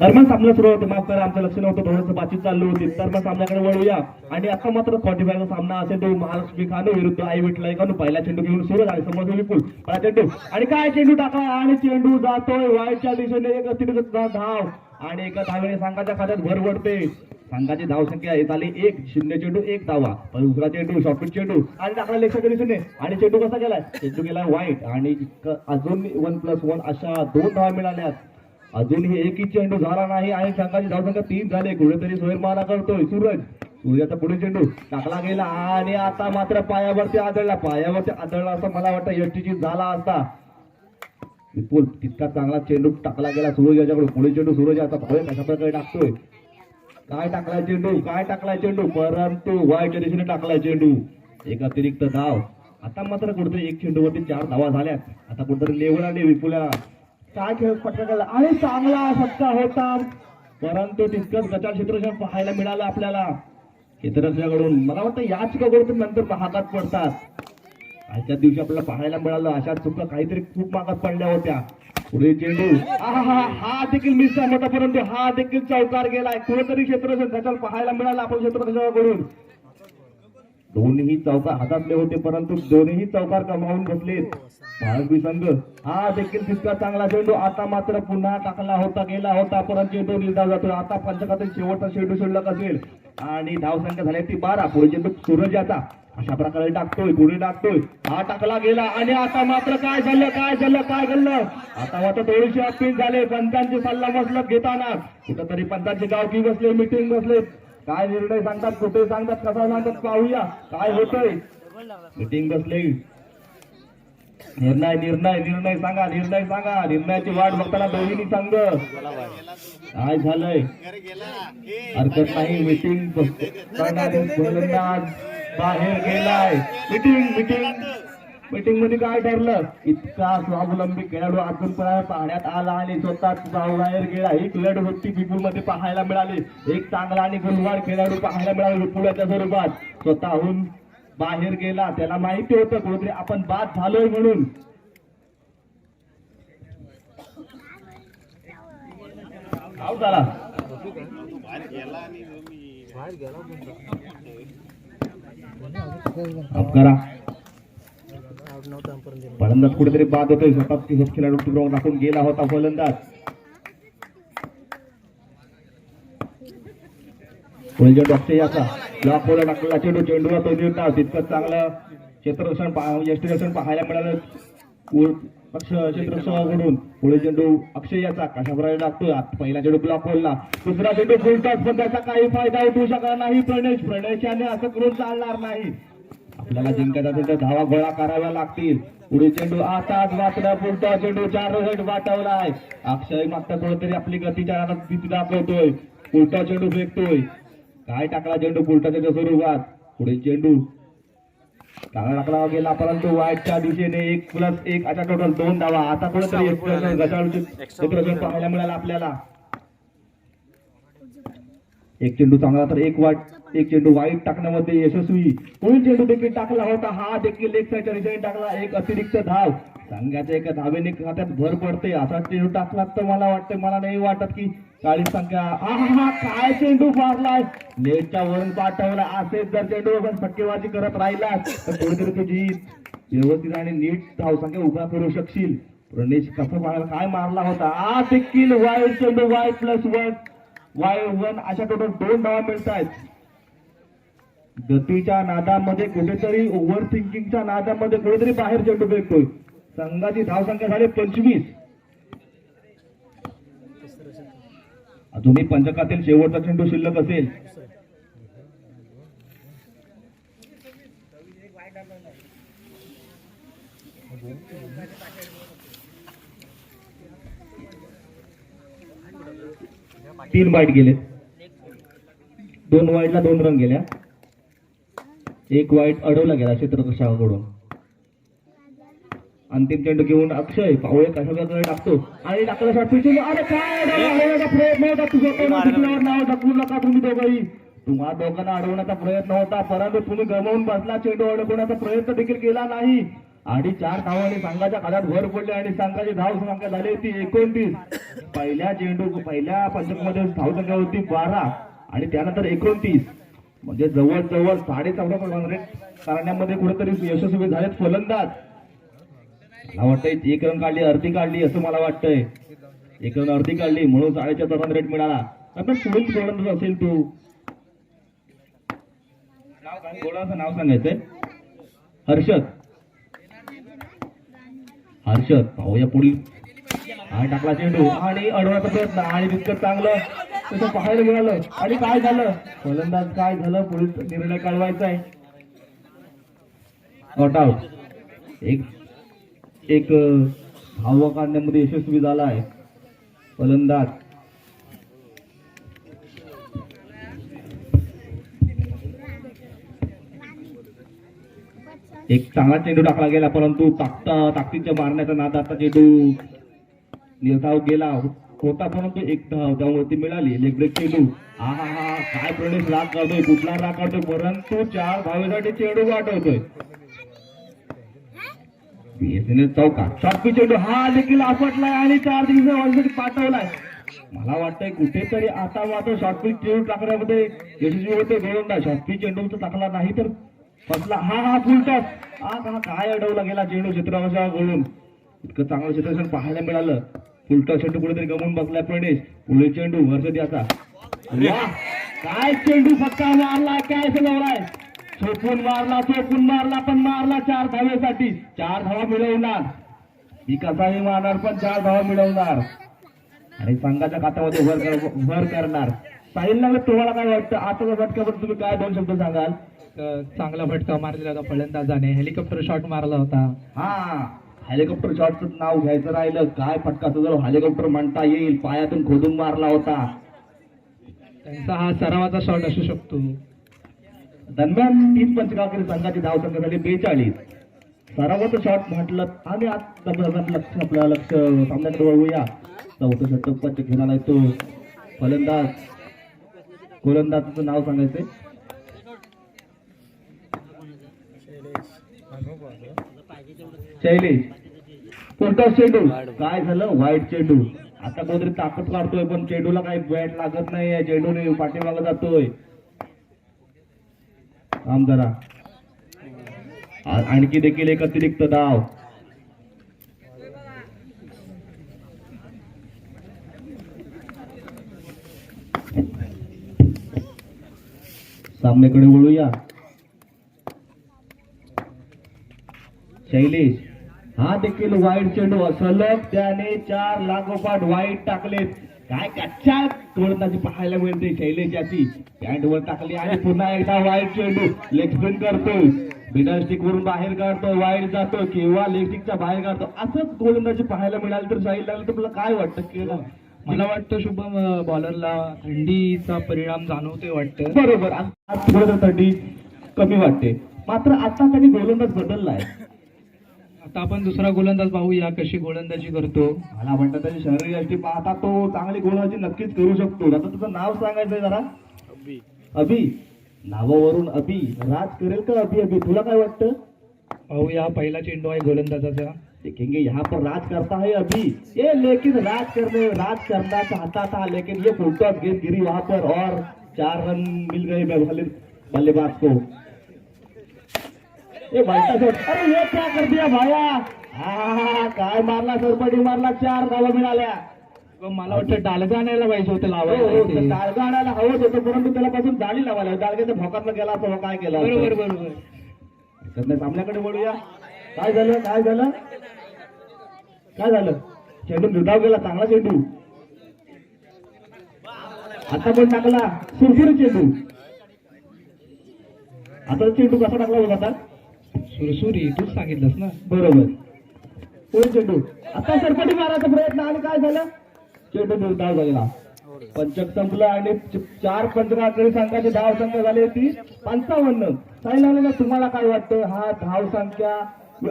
दरम्यान सामना सुरू होतं माफ करा आमचं लक्ष नव्हतं थोडंसं बातचीत चालू होती. दरम्यान सामन्याकडे वळूया. आणि आता मात्र फॉर्टी सामना असेल तो महालक्ष्मी खानू विरुद्ध आई विठला खानो पहिला चेंडू घेऊन सुरू झाले. समोर विपुल पहिला चेंडू. आणि काय चेंडू टाकला? आणि चेंडू जातोय. वाईटच्या दिशेने एक धाव. आणि एका धावेने संघाच्या खात्यात भर पडते. संघाची धाव संख्या येत आली एक. शून्य चेंडू एक धावा. पण दुसरा चेंडू शॉर्टपिट चेंडू. आणि टाकला लेखच्या शून्य आणि चेंडू कसा गेलाय? चेंडू गेला वाईट आणि अजून वन प्लस वन अशा दोन धावा मिळाल्यात. अजूनही एकही चेंडू झाला नाही. आणि संघाची धावसंख्या तीन झाले. कुठेतरी सोयर मारा करतोय. सूरज. सूर्याचा पुढे चेंडू टाकला गेला. आणि आता मात्र पायावरती आदळला. पायावरती आदळला असं मला वाटतं यष्टीची झाला असता. विपुल तितका चांगला चेंडू टाकला गेला सूरज याच्याकडून. पुढे चेंडू सूरज आता पुढे कशा प्रकारे टाकतोय. काय टाकलाय चेंडू? काय टाकलाय चेंडू? परंतु वाईटच्या दिशेने टाकलाय चेंडू. एक अतिरिक्त धाव. आता मात्र कुठेतरी एक चेंडूवरती चार धावा झाल्यात. आता कुठेतरी लेवल आली विपुला काय खेळ पटकला आणि चांगला सत्ता होता. परंतु तितकंच गचार क्षेत्ररक्षण पाहायला मिळालं आपल्याला. क्षेत्ररक्षणाकडून मला वाटतं याच कबडून नंतर महागात पडतात. आजच्या दिवशी आपल्याला पाहायला मिळालं अशा चुका काहीतरी खूप मागात पडल्या होत्या. पुढे चेंडू. हा हा हा देखील मिस झाला होता परंतु हा देखील चौकार गेलाय. कुठेतरी क्षेत्ररक्षण गचाल पाहायला मिळालं आपण क्षेत्ररक्षणाकडून दोन्ही चौकार हातातले होते परंतु दोन्ही चौकार कमावून बसलेत भारतीय संघ हा देखील तितका चांगला चेंडू आता मात्र पुन्हा टाकला होता गेला होता परंतु चेंडू निर्धाव जातो. आता पंचखात्यात शेवटचा चेंडू शिल्लक असेल. आणि धावसंख्या झाली ती बारा. पुढे चेंडू सूरज आता अशा प्रकारे टाकतोय पुढे टाकतोय. हा टाकला गेला आणि आता मात्र काय झालं काय झालं काय घडलं? आता मात्र थोडीशी अपील झाले. पंचांचे सल्ला मसलत घेताना कुठंतरी पंचांचे गावकी बसले मिटिंग बसले. काय निर्णय सांगतात कुठे सांगतात कसा सांगतात पाहूया. काय होतंय? मिटिंग बसले. निर्णय निर्णय निर्णय सांगा निर्णय सांगा. निर्णयाची वाट बघताना दोन्ही सांग. काय झालंय? हरकत नाही मिटिंग गोलंदाज बाहेर गेलाय. मिटिंग मिटिंग मीटिंगमध्ये काय ठरलं? इतका स्वावलंबी खेळाडू अजून पाहण्यात आला आणि स्वतः बाहेर गेला. एक लढ होती विपुलमध्ये पाहायला मिळाली. एक चांगला आणि गुणवाड खेळाडू पाहायला मिळाला विपुलाच्या स्वरूपात. स्वतःहून बाहेर गेला. त्याला माहिती होतं कोणतरी आपण बाद झालोय म्हणून. झाला. करा. फलंदाज कुठेतरी बाद होतोय. स्वतः ती खेळाडू तुकडून टाकून गेला होता फलंदाज. म्हणजे डॉक्टर याचा. ब्लॉक बोला टाकला चेंडू चेंडूला तो निर्धाव तितकं चांगलं क्षेत्ररक्षण म्हणजे यष्टीरक्षण पाहायला मिळालं. उ- पुढे चेंडू अक्षय याचा. कशा प्रकारे टाकतोय पहिला चेंडू ब्लॉक बोलला दुसरा चेंडू फुलटॉस पण त्याचा काही फायदा उठवू शकणार नाही. प्रणेश प्रणेशाने असं करून चालणार नाही. आपल्याला जिंकायचं असेल तर धावा गोळा कराव्या लागतील. पुढे चेंडू आताच वाचला पुढचा चेंडू चार रन आहे अक्षय मागता कोणतरी आपली गतीच्या रानात दाखवतोय. पुढचा चेंडू फेकतोय. काय टाकला चेंडू? पुलटाच्या स्वरूपात. पुढे चेंडू. चांगला टाकला गेला परंतु वाईटच्या दिशेने एक प्लस एक अशा टोटल दोन धावा. आता कोणतरी एक पाहायला मिळालं आपल्याला. एक चेंडू चांगला तर एक वाट एक चेंडू वाईट टाकण्यामध्ये यशस्वी पुढील चेंडू देखील टाकला होता? हा देखील एक साईडच्या दिशेने टाकला. एक अतिरिक्त धाव. संघाच्या एका धावेने खात्यात भर पडते. असा चेंडू टाकला तर मला वाटतं मला नाही वाटत की चाळीस संख्या. हा हा, काय चेंडू मारलाय? नेटच्या वरून पाठवला असेच जर चेंडू आपण फटकेबाजी करत राहिला तर कुठेतरी तुझी व्यवस्थित आणि नीट धावसंख्या उभा करू शकशील. प्रणेश कसं काय मारला होता? हा देखील वाईट चेंडू वाईट प्लस वन वाय वन अशा टोटल दोन धावा मिळत आहेत गतीच्या नादामध्ये कुठेतरी ओव्हर थिंकिंगच्या नादामध्ये कुठेतरी बाहेर चेंडू फेकतोय. संघाची धावसंख्या झाली पंचवीस. अजूनही पंचकातील शेवटचा चेंडू शिल्लक असेल. तीन वाईट गेले. दोन वाईटला दोन रन गेल्या. एक वाईट अडवला गेला क्षेत्ररक्षकाकडून अंतिम चेंडू घेऊन अक्षय पावळे कशा प्रकारे टाकतो. आणि टाकला शॉट पिच अरे काय प्रयत्न होता. नाव नका तुम्ही दोघंही. तुम्हा दोघांना अडवण्याचा प्रयत्न होता परंतु तुम्ही गमावून बसला. चेंडू अडवण्याचा प्रयत्न देखील केला नाही. आणि चार धावांनी संघाच्या खात्यात भर पडली आणि संघाची धाव संख्या झाली ती एकोणतीस. पहिल्या चेंडू पहिल्या पंचकमध्ये धाव संख्या होती बारा. आणि त्यानंतर एकोणतीस. म्हणजे जवळजवळ साडे चौदा रन करण्यामध्ये कुठेतरी यशस्वी झालेत फलंदाज. मला वाटतंय एक रन काढली अर्धी काढली असं मला वाटतंय. एक रन अर्धी काढली म्हणून साडेचार रन रेट मिळाला. आता पुढील फलंदाज असेल तू. नाव नाव सांगायचंय? हर्षद. हर्षद पाहूया पुढील. आणि टाकला चेंडू आणि अडवण्याचा प्रयत्न. आणि तितकं चांगलं. तसं पाहायला मिळालं. आणि काय झालं? फलंदाज काय झालं? पुढील निर्णय कळवायचा आहे. नॉट आउट एक एक धावा काढण्यामध्ये यशस्वी झाला आहे. फलंदाज. एक चांगला चेंडू टाकला गेला परंतु ताकता ताकदीच्या मारण्याचा नाद आता चेंडू. निर्धाव गेला. होता परंतु एक धाव त्यावरती मिळाली. लेग ब्रेक चेंडू हा हा हा काय प्रणेश राग काढतोय कुठला राग काढतोय परंतु चार धावेसाठी चेंडू वाटवतोय चौका. शॉर्टपी चेंडू. हा देखील आपटलाय आणि चार दिवस पाठवलाय. मला वाटतंय कुठेतरी आता मात्र शॉर्टपी चेंडू टाकण्यामध्ये यशस्वी होते गोलंदा शॉर्टपी चेंडू तर टाकला नाही तर फसला. हा हा फुलटॉस हा हा काय अडवला गेला चेंडू क्षेत्राच्या गोळून इतकं चांगलं क्षेत्ररक्षण पाहायला मिळालं. फुलटॉस चेंडू कुठेतरी गमवून बसलाय प्रणेश पुढे चेंडू हर्षद याचा वा काय चेंडू फटका मारला काय सजवलाय चोपून मारला चोपून मारला पण मारला चार धावेसाठी. चार धावा मिळवणार. ही कसाही मारणार पण चार धावा मिळवणार. आणि संघाच्या खात्यामध्ये भर कर- भर करणार. साहिल लागलं तुम्हाला काय वाटतं? आता फटक्याबद्दल तुम्ही काय दोन शब्द सांगाल? चांगला फटका मारलेला होता फलंदाजाने. हेलिकॉप्टर शॉट मारला होता. हा. हेलिकॉप्टर शॉटचं नाव घ्यायचं राहिलं काय फटकाचं जर हेलिकॉप्टर म्हणता येईल पायातून खोदून मारला होता. त्यांचा हा सरावाचा शॉट असू शकतो. दरम्यान तीन पंचकाकरी संघाची धावसंख्या झाली बेचाळीस. सरावाचं शॉट म्हटलं आणि आज लक्ष आपलं लक्ष सामन्याकडे वळवूया चौथं षटक पंच घेणार आहे तो फलंदाज. गोलंदाजाचं नाव सांगायचंय. शैलेश. कोणता चेंडू काय झालं? वाईट चेंडू आता कोणतरी ताकद काढतोय पण चेंडूला काही बॅट लागत नाही चेंडूने पाठीमागं जातोय. थांब जरा. आ- आणखी देखील एक अतिरिक्त धाव सामन्याकडे वळूया. शैलेश. हा देखील वाईट चेंडू सलग त्याने चार लागोपाठ वाईट टाकलेत. काय कच्च्या गोलंदाजी पाहायला मिळते शैलेश याची. पॅन्ट वर टाकली आणि पुन्हा एकदा वाईट चेंडू लेग स्पिन करतोय स्टिक वरून बाहेर काढतो. वाईट जातो. किंवा लेग स्टिकच्या बाहेर काढतो. असंच गोलंदाजी पाहायला मिळालं तर शाहील लागलं तर तुला काय वाटतं? की मला वाटतं शुभम बॉलरला थंडीचा परिणाम जाणवतोय वाटतं. बरोबर. थोडं थंडी कमी वाटते. मात्र आता त्यांनी गोलंदाज बदललाय. आता आपण दुसरा गोलंदाज पाहूया कशी गोलंदाजी करतो. मला वाटतं त्याची शरीर यष्टी पाहता तो चांगली गोलंदाजी नक्कीच करू शकतो. आता तुझं नाव सांगायचंय जरा. अभि नावावरून अभि राज करेल का अभि अभि तुला काय वाटतं? पाहूया पहिला चेंडू आहे गोलंदाजाचा. देखेंगे यहाँ पर राज करता है अभी ये लेकिन राज करने राज करना चाहता था लेकिन ये फुलटॉस गेंद गिरी वहां पर. और चार रन मिल गए बल्ले- बल्लेबाज को. ये बालटा शॉट अरे ये क्या कर दिया भाया? हा काय मारला सरपटी मारला चार धावा मिळाल्या. मला वाटतं डालगा आणायला पाहिजे होतं हो, हो, लावायला ते ते. डाळगा आणायला हवंच होतं परंतु त्याला पासून जाळी लावायला डाळग्याच्या भोकातनं गेला असं काय केलं? बरोबर बरोबर. सामन्याकडे वळूया. काय झालं काय झालं? काय झालं? चेंडू निर्धाव गेला चांगला चेंडू. आता पण टाकला सुरसुरी चेंडू. आता चेंडू कसा टाकला होता आता? सुरसुरी तूच सांगितलंस ना? बरोबर. पुढे चेंडू. आता सरपटी मारायचा प्रयत्न आणि काय झालं? चेंडू निर्धाव झालेला. पंचक संपलं आणि चार पंचकाकडे संघाची धाव संख्या झाली होती. पंचावन्न. ना तुम्हाला काय वाटतं हा धाव संख्या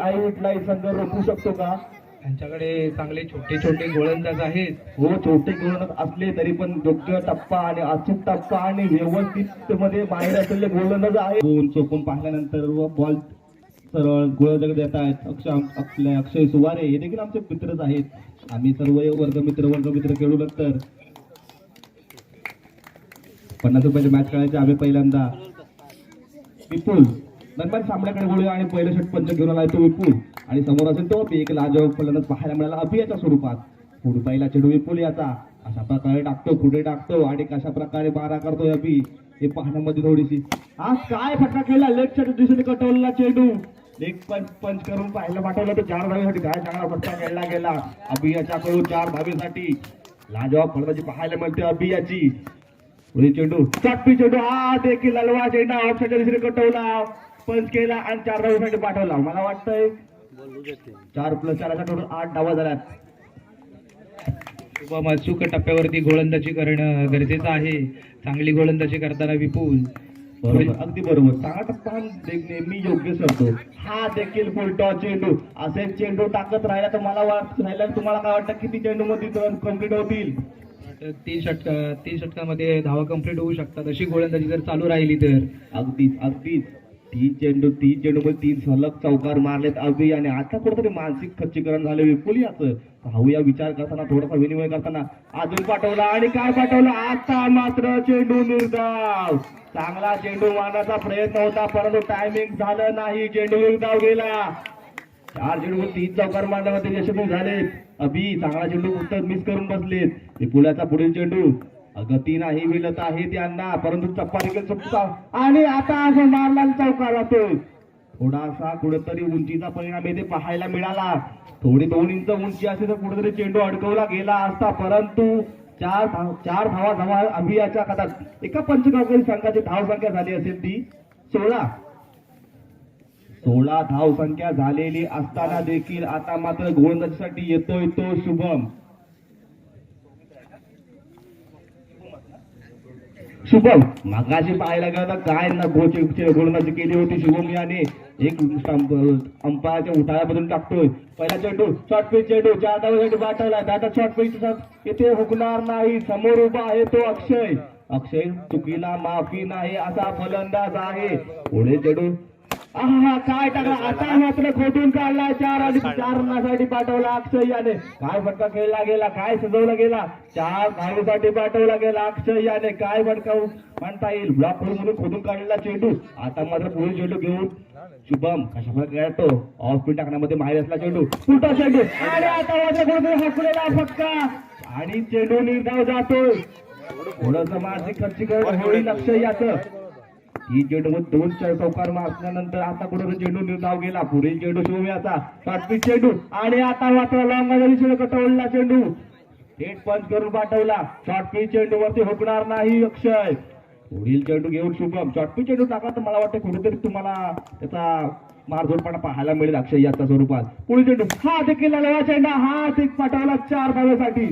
आई विठला संघ रोखू शकतो का? त्यांच्याकडे चांगले छोटे छोटे गोलंदाज आहेत. हो छोटे गोलंदाज असले तरी पण योग्य टप्पा आणि अचूक टप्पा आणि व्यवस्थित मध्ये बाहेर असलेले गोलंदाज आहे दोन चोकून पाहिल्यानंतर व बॉल सरळ गुळदग देत आहेत. अक्षय आपल्या अक्षय सुवारे हे देखील आमचे मित्रच आहेत. आम्ही सर्व वर्गमित्र वर्गमित्र खेळूनंतर पन्नास रुपयाची मॅच खेळायची आम्ही पहिल्यांदा. विपुल. दरम्यान सामन्याकडे बोलूया आणि पहिलं षटपंच घेऊन आला तो विपुल. आणि समोर असेल तो एक लाजवाब फलंदाज पाहायला मिळाला अभियाच्या स्वरूपात. पुढे पहिला चेडू विपुल याचा अशा प्रकारे टाकतो पुढे टाकतो आणि कशा प्रकारे बारा करतोय अभि हे पाहण्यामध्ये थोडीशी. आज काय फटका खेळला? लेगच्या दिशेने कटवलेला चेंडू. एक पंच पंच करून पाहायला पाठवलं तर चार धावेसाठी काय चांगला फटका खेळला गेला. अभियाच्याकडून चार धावेसाठी लाजवाब फलदाची पाहायला मिळते अभियाची. पुढे चेंडू चटपी चेंडू हा देखील हलवा चेंडा ऑप्शनच्या दुसरी कटवला पंच केला आणि चार धावेसाठी पाठवला. मला वाटतंय चार प्लस चाराचा टोटल आठ धावा झाल्यात शुभम अचूक टप्प्यावरती गोलंदाजी करणं गरजेचं आहे. चांगली गोलंदाजी करताना विपुल. अगदी बरोबर. चांगला टप्पा हा ने- नेहमी योग्य ठरतो हा देखील फुलटॉ चेंडू. असे चेंडू टाकत राहिला तर मला राहिला तुम्हाला काय वाटतं किती चेंडू मध्ये कंप्लीट होतील? तीन षटका तीन षटकामध्ये धावा कंप्लीट होऊ शकतात. अशी गोलंदाजी जर चालू राहिली तर. अगदीच अगदीच. तीन चेंडू तीन चेंडू मध्ये तीन सलग चौकार मारलेत अगदी. आणि आता कुठेतरी मानसिक खच्चीकरण झाले विपुल याचं. पाहूया विचार करताना थोडासा विनिमय करताना. अजून पाठवला आणि काय पाठवलं? आता मात्र चेंडू निर्धाव. चांगला चेंडू मारण्याचा प्रयत्न होता परंतु टायमिंग झालं नाही. चेंडू निर्धाव गेला. चार चेंडू तीन चौकार मारण्यामध्ये यशस्वी झाले अभि चांगला चेंडू उत्तर मिस करून बसलेत. विपुलाचा पुढील चेंडू. गती नाही मिळत आहे त्यांना परंतु चप्पा देखील चुकता. आणि आता असं मारलाल चौका जातोय थोडासा कुठेतरी उंचीचा परिणाम येथे पाहायला मिळाला. थोडी दोन इंच उंची असेल तर कुठेतरी चेंडू अडकवला गेला असता. परंतु चार धाव चार धावा धावा अभियाच्या खात्यात एका पंचगावकरी संघाची धाव संख्या झाली असेल ती सोळा. सोळा धाव संख्या झालेली असताना देखील आता मात्र गोलंदाजीसाठी येतोय तो शुभम. शुभम मगाशी पाहायला गेलं काय ना गोचे गोलंदाजी केली होती शुभम याने. एक स्टंप- अंपायरच्या उठाव्यामधून टाकतोय. पहिला चेंडू शॉर्ट पिच चेंडू चार धावासाठी पाठवला आता शॉर्ट पिच इथे हुकणार नाही. समोर उभा आहे तो अक्षय. अक्षय चुकीला माफी नाही असा फलंदाज आहे. पुढे चेंडू आहा काय टाकला आता मात्र खोटून काढला. चार आणि चार रनासाठी पाठवला अक्षय याने काय फटका खेळला गेला? काय सजवला गेला? चार धावेसाठी पाठवला गेला अक्षय याने काय फटका म्हणता येईल? ब्लॉक म्हणून खोदून काढलेला चेंडू. आता मात्र पुढील चेंडू घेऊन शुभम कशा प्रकारे खेळतो? ऑफ स्पीड टाकण्यामध्ये माहीर असला चेंडू. उलटा चेंडू. आणि आता मात्र कुठेतरी हकलेला फटका. आणि चेंडू निर्धाव जातोय. थोडस मानसिक खर्चीकरण होईल अक्षय याचं ही चेंडू दोन चार चौकार मारल्यानंतर आता कुठं चेंडू निर्धाव गेला. पुढील चेंडू शिवम्याचा शॉर्टपिच चेंडू आणि आता मात्र लॉंगाच्या दिशेने कटवला चेंडू थेट पंच करून पाठवला. शॉर्टपी चेंडू वरती हुकणार नाही अक्षय. पुढील चेंडू घेऊन शुभम. शॉर्टपी चेंडू टाकला तर मला वाटतं कुठेतरी तुम्हाला त्याचा मारझोडपणा पाहायला मिळेल अक्षय याच्या स्वरूपात. पुढील चेंडू हा देखील लढवा चेंडा हा एक पाठवला चार धावेसाठी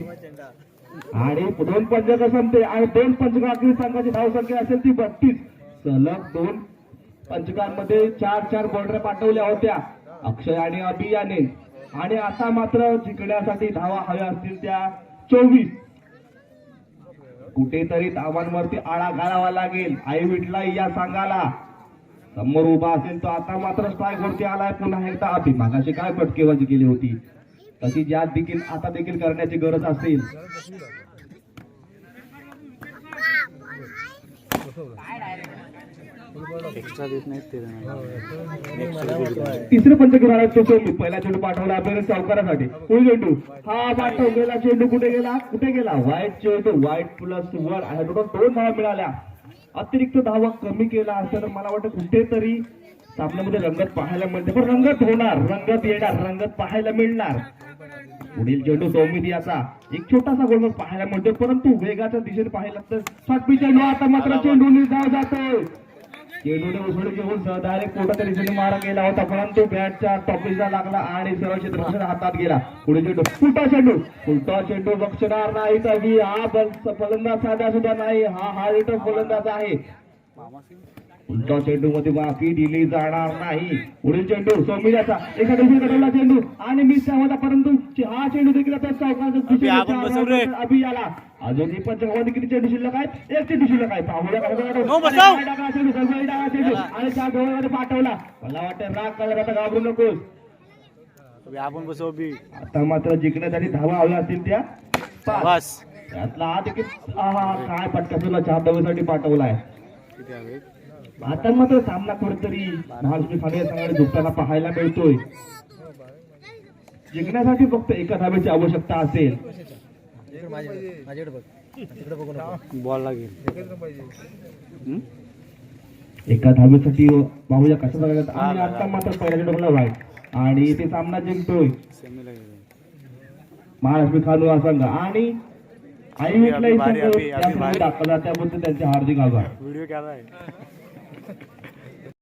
आणि दोन पंचक संपते? आणि दोन पंचकातील संघाची धावसंख्या असेल ती बत्तीस. सलग दोन पंचकांमध्ये चार चार बॉर्डर पाठवल्या होत्या. अक्षय आणि अभियाने. आणि आता मात्र जिंकण्यासाठी धावा हव्या असतील त्या चोवीस. कुठेतरी धावांवरती आळा घालावा लागेल. आई विटला या सांगाला समोर उभा असेल तो आता मात्र स्ट्राईक वरती आलाय. पुन्हा एकदा अभि. मागाशी काय फटकेबाजी केली होती? तशी ज्या देखील आता देखील करण्याची गरज असेल. तिसरे पंच घेऊन तो चेंडू पहिला चेंडू पाठवला आपल्याला चौकारासाठी पुढे चेंडू? हा पाठव गेला चेंडू. कुठे गेला? कुठे गेला? व्हाईट चेंडू व्हाईट प्लस वर आहे टोटल दोन धावा मिळाल्या. अतिरिक्त धावा कमी केला असं तर मला वाटतं कुठेतरी सामन्यामध्ये रंगत पाहायला मिळते. पण रंगत होणार. रंगत येणार. रंगत पाहायला मिळणार. पुढील चेंडू सौमित याचा एक छोटासा गोलमोल पाहायला मिळतो परंतु वेगाच्या दिशेने पाहिलं तर सातवी चेंडू आता मात्र चेंडू निर्धाव जातो चेंडूने उसळी घेऊन डायरेक्ट कोटाच्या दिशेने मारा गेला होता परंतु बॅटच्या टॉपिसला लागला आणि सर्व क्षेत्र हातात गेला. पुढे चेंडू उलटा चेंडू उलटा चेंडू बक्षणार नाही तर ही बल- फलंदाज साधा सुद्धा नाही हा हा रिटर्न फलंदाज आहे. उलटा चेंडू मध्ये बाकी दिली जाणार नाही पुढील चेंडू सौमियाचा एका दिवशी कडवला चेंडू आणि मी त्यामध्ये परंतु हा चेंडू देखील अभि, आला अजून ही पंचगावामध्ये किती चेंडू शिल्लक आहेत एक चेंडू शिल्लक आहे. हो. आणि डागा चेंडू सरकारी डागा चेंडू आणि त्या डोळ्यामध्ये पाठवला मला वाटतं राग कलर आता घाबरू नकोस अभि आपण बसव बी आता मात्र जिंकण्यासाठी धावा हव्या असतील त्या. बस त्यातला हा देखील काय पटकासून चार धावेसाठी पाठवलाय आता मात्र सामना कुठेतरी महालक्ष्मी खाणे संघाने झुकताना पाहायला मिळतोय. जिंकण्यासाठी फक्त एका धावेची आवश्यकता असेल. बॉल लागेल? एका धावेसाठी पाहूया कसं बघायचं आणि आता मात्र पहिल्या चेंडूला वाईट. आणि ते सामना जिंकतोय. महालक्ष्मी खानू हा संघ. आणि आई. दाखवला त्याबद्दल त्यांचे हार्दिक आभार. व्हिडिओ केला आहे